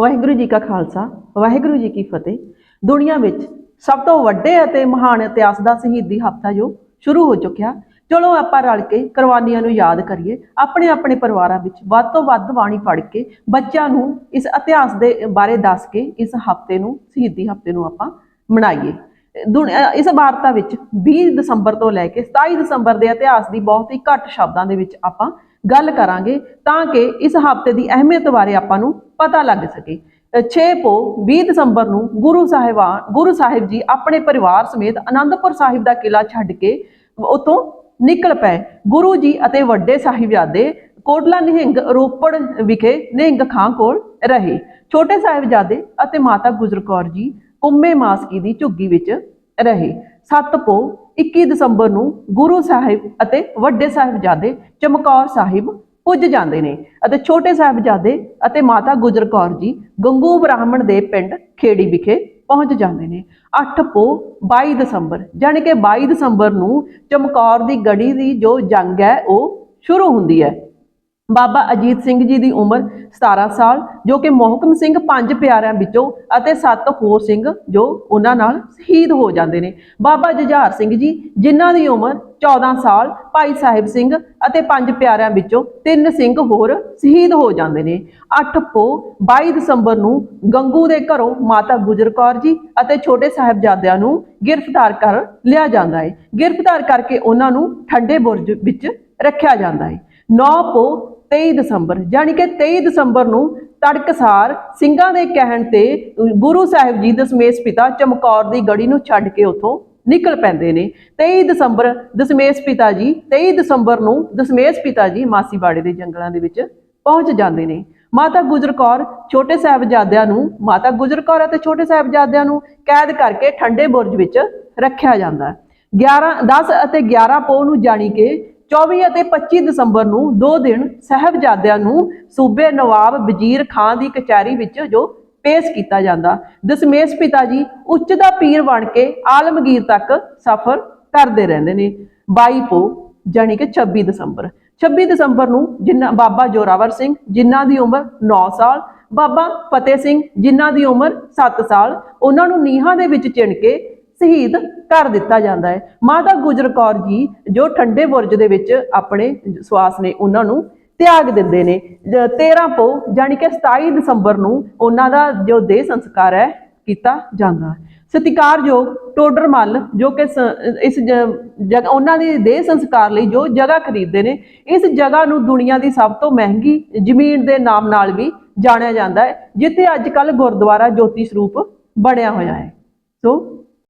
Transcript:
ਵਾਹਿਗੁਰੂ ਜੀ ਕਾ ਖਾਲਸਾ, ਵਾਹਿਗੁਰੂ ਜੀ ਕੀ ਫਤਿਹ। ਦੁਨੀਆ ਵਿੱਚ ਸਭ ਤੋਂ ਵੱਡੇ ਅਤੇ ਮਹਾਨ ਇਤਿਹਾਸ ਦਾ ਸ਼ਹੀਦੀ ਹਫਤਾ ਜੋ ਸ਼ੁਰੂ ਹੋ ਚੁੱਕਿਆ, ਚਲੋ ਆਪਾਂ ਰਲ ਕੇ ਕੁਰਬਾਨੀਆਂ ਨੂੰ ਯਾਦ ਕਰੀਏ, ਆਪਣੇ ਆਪਣੇ ਪਰਿਵਾਰਾਂ ਵਿੱਚ ਵੱਧ ਤੋਂ ਵੱਧ ਬਾਣੀ ਪੜ੍ਹ ਕੇ, ਬੱਚਿਆਂ ਨੂੰ ਇਸ ਇਤਿਹਾਸ ਦੇ ਬਾਰੇ ਦੱਸ ਕੇ, ਇਸ ਹਫ਼ਤੇ ਨੂੰ, ਸ਼ਹੀਦੀ ਹਫ਼ਤੇ ਨੂੰ ਆਪਾਂ ਮਨਾਈਏ। ਦੁਨ- ਇਸ ਵਾਰਤਾ ਵਿੱਚ 20 ਦਸੰਬਰ ਤੋਂ ਲੈ ਕੇ 27 ਦਸੰਬਰ ਦੇ ਇਤਿਹਾਸ ਦੀ ਬਹੁਤ ਹੀ ਘੱਟ ਸ਼ਬਦਾਂ ਦੇ ਵਿੱਚ ਆਪਾਂ ਗੱਲ ਕਰਾਂਗੇ ਤਾਂ ਕਿ ਇਸ ਹਫ਼ਤੇ ਦੀ ਅਹਿਮੀਅਤ ਬਾਰੇ ਆਪਾਂ ਨੂੰ ਪਤਾ ਲੱਗ ਸਕੇ। 6 ਪੋ 20 ਦਸੰਬਰ ਨੂੰ ਗੁਰੂ ਸਾਹਿਬਾਨ ਗੁਰੂ ਸਾਹਿਬ ਜੀ ਆਪਣੇ ਪਰਿਵਾਰ ਸਮੇਤ ਆਨੰਦਪੁਰ ਸਾਹਿਬ ਦਾ ਕਿਲਾ ਛੱਡ ਕੇ ਉਤੋਂ ਨਿਕਲ ਪਏ। ਗੁਰੂ ਜੀ ਅਤੇ ਵੱਡੇ ਸਾਹਿਬਜ਼ਾਦੇ ਕੋਟਲਾ ਨਿਹੰਗ ਰੋਪੜ ਵਿਖੇ ਨਿਹੰਗ ਖਾਂ ਕੋਲ ਰਹੇ। ਛੋਟੇ ਸਾਹਿਬਜ਼ਾਦੇ ਅਤੇ ਮਾਤਾ ਗੁਜਰ ਕੌਰ ਜੀ ਕੁੰਮੇ ਮਾਸਕੀ ਦੀ ਝੁੱਗੀ ਵਿੱਚ ਰਹੇ। 7 ਪੋ 21 ਦਸੰਬਰ ਨੂੰ ਗੁਰੂ ਸਾਹਿਬ ਅਤੇ ਵੱਡੇ ਸਾਹਿਬਜ਼ਾਦੇ ਚਮਕੌਰ ਸਾਹਿਬ ਪੁੱਜ ਜਾਂਦੇ ਨੇ ਅਤੇ ਛੋਟੇ ਸਾਹਿਬਜ਼ਾਦੇ ਅਤੇ ਮਾਤਾ ਗੁਜਰ ਕੌਰ ਜੀ ਗੰਗੂ ਬ੍ਰਾਹਮਣ ਦੇ ਪਿੰਡ ਖੇੜੀ ਵਿਖੇ ਪਹੁੰਚ ਜਾਂਦੇ ਨੇ। 8 ਪੋ 22 ਦਸੰਬਰ ਯਾਨੀ ਕਿ 22 ਦਸੰਬਰ ਨੂੰ ਚਮਕੌਰ ਦੀ ਗੜੀ ਦੀ ਜੋ ਜੰਗ ਹੈ, ਉਹ ਸ਼ੁਰੂ ਹੁੰਦੀ ਹੈ। ਬਾਬਾ ਅਜੀਤ ਸਿੰਘ ਜੀ ਦੀ ਉਮਰ 17 ਸਾਲ, ਜੋ ਕਿ ਮੋਹਕਮ ਸਿੰਘ ਪੰਜ ਪਿਆਰਿਆਂ ਵਿੱਚੋਂ ਅਤੇ ਸੱਤ ਹੋਰ ਸਿੰਘ ਜੋ ਉਹਨਾਂ ਨਾਲ ਸ਼ਹੀਦ ਹੋ ਜਾਂਦੇ ਨੇ। ਬਾਬਾ ਜੁਝਾਰ ਸਿੰਘ ਜੀ, ਜਿਨ੍ਹਾਂ ਦੀ ਉਮਰ 14 ਸਾਲ, ਭਾਈ ਸਾਹਿਬ ਸਿੰਘ ਅਤੇ ਪੰਜ ਪਿਆਰਿਆਂ ਵਿੱਚੋਂ ਤਿੰਨ ਸਿੰਘ ਹੋਰ ਸ਼ਹੀਦ ਹੋ ਜਾਂਦੇ ਨੇ। 8 ਪੋ 22 ਦਸੰਬਰ ਨੂੰ ਗੰਗੂ ਦੇ ਘਰੋਂ ਮਾਤਾ ਗੁਜਰ ਕੌਰ ਜੀ ਅਤੇ ਛੋਟੇ ਸਾਹਿਬਜ਼ਾਦਿਆਂ ਨੂੰ ਗ੍ਰਿਫਤਾਰ ਕਰ ਲਿਆ ਜਾਂਦਾ ਹੈ ਗ੍ਰਿਫਤਾਰ ਕਰਕੇ ਉਹਨਾਂ ਨੂੰ ਠੰਡੇ ਬੁਰਜ ਵਿੱਚ ਰੱਖਿਆ ਜਾਂਦਾ ਹੈ 9 ਪੋ 23 ਦਸੰਬਰ ਯਾਨੀ ਕਿ 23 ਦਸੰਬਰ ਨੂੰ ਤੜਕਸਾਰ ਸਿੰਘਾਂ ਦੇ ਕਹਿਣ ਤੇ ਗੁਰੂ ਸਾਹਿਬ ਜੀ ਦਸਮੇਸ਼ ਪਿਤਾ ਚਮਕੌਰ ਦੀ ਗੜੀ ਨੂੰ ਛੱਡ ਕੇ ਉੱਥੋਂ ਨਿਕਲ ਪੈਂਦੇ ਨੇ। 23 ਦਸੰਬਰ, ਦਸਮੇਸ਼ ਪਿਤਾ ਜੀ 23 ਦਸੰਬਰ ਨੂੰ ਦਸਮੇਸ਼ ਪਿਤਾ ਜੀ ਮਾਸੀਵਾੜੇ ਦੇ ਜੰਗਲਾਂ ਦੇ ਵਿੱਚ ਪਹੁੰਚ ਜਾਂਦੇ ਨੇ। ਮਾਤਾ ਗੁਜਰ ਕੌਰ ਛੋਟੇ ਸਾਹਿਬਜ਼ਾਦਿਆਂ ਨੂੰ, ਮਾਤਾ ਗੁਜਰ ਕੌਰ ਅਤੇ ਛੋਟੇ ਸਾਹਿਬਜ਼ਾਦਿਆਂ ਨੂੰ ਕੈਦ ਕਰਕੇ ਠੰਡੇ ਬੁਰਜ ਵਿੱਚ ਰੱਖਿਆ ਜਾਂਦਾ ਹੈ। 11 10 ਅਤੇ 11 ਪੋਹ ਨੂੰ ਜਾਣੀ ਕਿ 24 ਅਤੇ 25 ਦਸੰਬਰ ਨੂੰ ਦੋ ਦਿਨ ਸਾਹਿਬਜ਼ਾਦਿਆਂ ਨੂੰ ਸੂਬੇ ਨਵਾਬ ਵਜ਼ੀਰ ਖਾਨ ਦੀ ਕਚਹਿਰੀ ਵਿੱਚ ਜੋ ਪੇਸ਼ ਕੀਤਾ ਜਾਂਦਾ। ਦਸਮੇਸ਼ ਪਿਤਾ ਜੀ ਉੱਚ ਦਾ ਪੀਰ ਬਣ ਕੇ ਆਲਮਗੀਰ ਤੱਕ ਸਫ਼ਰ ਕਰਦੇ ਰਹਿੰਦੇ ਨੇ। 22 ਪੋ, ਜਾਣੀ ਕਿ 26 ਦਸੰਬਰ। 26 ਦਸੰਬਰ ਨੂੰ ਜਿਨ੍ਹਾਂ ਬਾਬਾ ਜੋਰਾਵਰ ਸਿੰਘ ਜਿਨ੍ਹਾਂ ਦੀ ਉਮਰ 9 ਸਾਲ, ਬਾਬਾ ਫਤਿਹ ਸਿੰਘ ਜਿਨ੍ਹਾਂ ਦੀ ਉਮਰ 7 ਸਾਲ, ਉਹਨਾਂ ਨੂੰ ਨੀਹਾਂ ਦੇ ਵਿੱਚ ਚਿਣ ਕੇ ਸ਼ਹੀਦ ਕਰ ਦਿੱਤਾ ਜਾਂਦਾ ਹੈ। ਮਾਤਾ ਗੁਜਰ ਕੌਰ ਜੀ, ਜੋ ਠੰਡੇ ਬੁਰਜ ਦੇ ਵਿੱਚ ਆਪਣੇ ਸਵਾਸ ਨੇ, ਉਹਨਾਂ ਨੂੰ ਤਿਆਗ ਦਿੰਦੇ ਨੇ। ਜ- 13 ਪੋ, ਜਾਣੀ ਕਿ 27 ਦਸੰਬਰ ਨੂੰ ਉਹਨਾਂ ਦਾ ਜੋ ਦੇਹ ਸੰਸਕਾਰ ਹੈ, ਕੀਤਾ ਜਾਂਦਾ ਸਤਿਕਾਰਯੋਗ ਟੋਡਰ ਮੱਲ, ਜੋ ਕਿ ਇਸ ਜਗ੍ਹਾ ਉਹਨਾਂ ਦੀ ਦੇਹ ਸੰਸਕਾਰ ਲਈ ਜੋ ਜਗ੍ਹਾ ਖਰੀਦਦੇ ਨੇ, ਇਸ ਜਗ੍ਹਾ ਨੂੰ ਦੁਨੀਆ ਦੀ ਸਭ ਤੋਂ ਮਹਿੰਗੀ ਜ਼ਮੀਨ ਦੇ ਨਾਮ ਨਾਲ ਵੀ ਜਾਣਿਆ ਜਾਂਦਾ ਹੈ, ਜਿੱਥੇ ਅੱਜ ਕੱਲ ਗੁਰਦੁਆਰਾ ਜੋਤੀ ਸਰੂਪ ਬਣਿਆ ਹੋਇਆ ਹੈ। ਸੋ